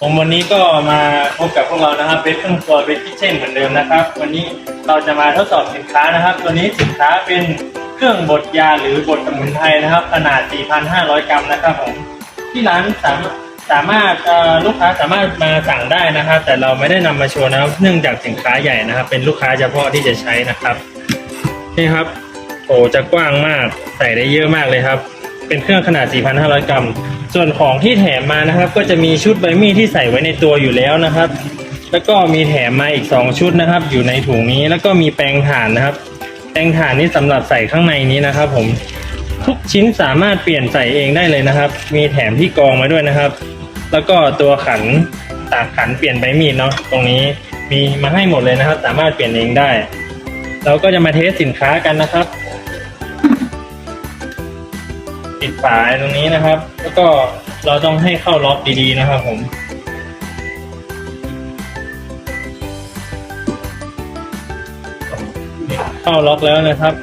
ผมวันนี้ก็มาพบกับพวกเรานะครับเป็นเครื่องครัวเป็นคิทเช่นเหมือนเดิมนะครับ วันนี้เราจะมาทดสอบสินค้านะครับ ตัวนี้สินค้าเป็นเครื่องบดยาหรือบดสมุนไพรนะครับ ขนาด 4,500 กรัมนะครับผมที่ร้านสามารถสามารถลูกค้าสามารถมาสั่งได้นะครับ แต่เราไม่ได้นำมาโชว์นะครับ เนื่องจากสินค้าใหญ่นะครับ เป็นลูกค้าเฉพาะที่จะใช้นะครับนี่ครับโอ้จะกว้างมากใส่ได้เยอะมากเลยครับ เป็นเครื่องขนาด 4,500 กรัม ส่วนของที่แถมมานะครับ ก็จะมีชุดใบมีดที่ใส่ไว้ในตัวอยู่แล้วนะครับ แล้วก็มีแถมมาอีก 2 ชุดนะครับ อยู่ในถุงนี้แล้วก็มีแปรงถ่านนะครับ แปรงถ่านนี่สำหรับใส่ข้างในนี้นะครับ ผมทุกชิ้นสามารถเปลี่ยนใส่เองได้เลยนะครับ มีแถมที่กองมาด้วยนะครับ แล้วก็ตัวขันตากขันเปลี่ยนใบมีดเนาะตรงนี้มีมาให้หมดเลยนะครับ สามารถเปลี่ยนเองได้ เราก็จะมาเทสสินค้ากันนะครับ ปิดฝาตรงนี้นะครับ แล้วก็เราต้องให้เข้าล็อกดีๆนะครับ ผมเข้าล็อกแล้วนะครับ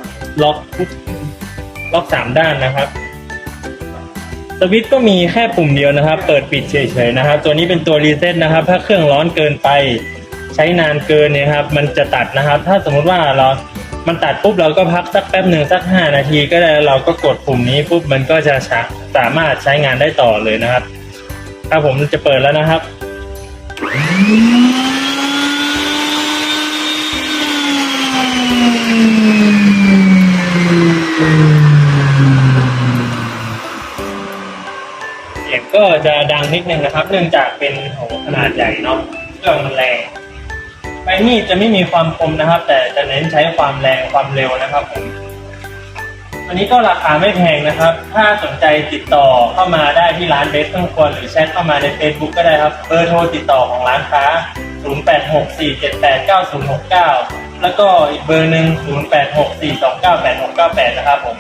ล็อกทุกล็อกสามด้านนะครับสวิตช์ก็มีแค่ปุ่มเดียวนะครับ เปิดปิดเฉยๆนะครับ ตัวนี้เป็นตัวรีเซ็ตนะครับ ถ้าเครื่องร้อนเกินไป ใช้นานเกินเนี่ยครับ มันจะตัดนะครับ ถ้าสมมุติว่าเรา มันตัดปุ๊บเราก็พักสักแป๊บหนึ่งสักห้านาที ก็ได้แล้วเราก็กดปุ่มนี้ปุ๊บมันก็จะชะสามารถใช้งานได้ต่อเลยนะครับ ถ้าผมจะเปิดแล้วนะครับ เสียงก็จะดังนิดนึงนะครับ เนื่องจากเป็นโหขนาดใหญ่เนาะเครื่องมันแรง ใบมีดจะไม่มีความคมนะครับ แต่จะเน้นใช้ความแรงความเร็วนะครับผมอันนี้ก็ราคาไม่แพงนะครับ ถ้าสนใจติดต่อเข้ามาได้ที่ร้านเบสเครื่องครัวหรือแชทเข้ามาใน Facebook ก็ได้ครับ เบอร์โทรติดต่อของร้านค้า 0864789069 แล้วก็อีกเบอร์หนึ่ง0864298698 นะครับผม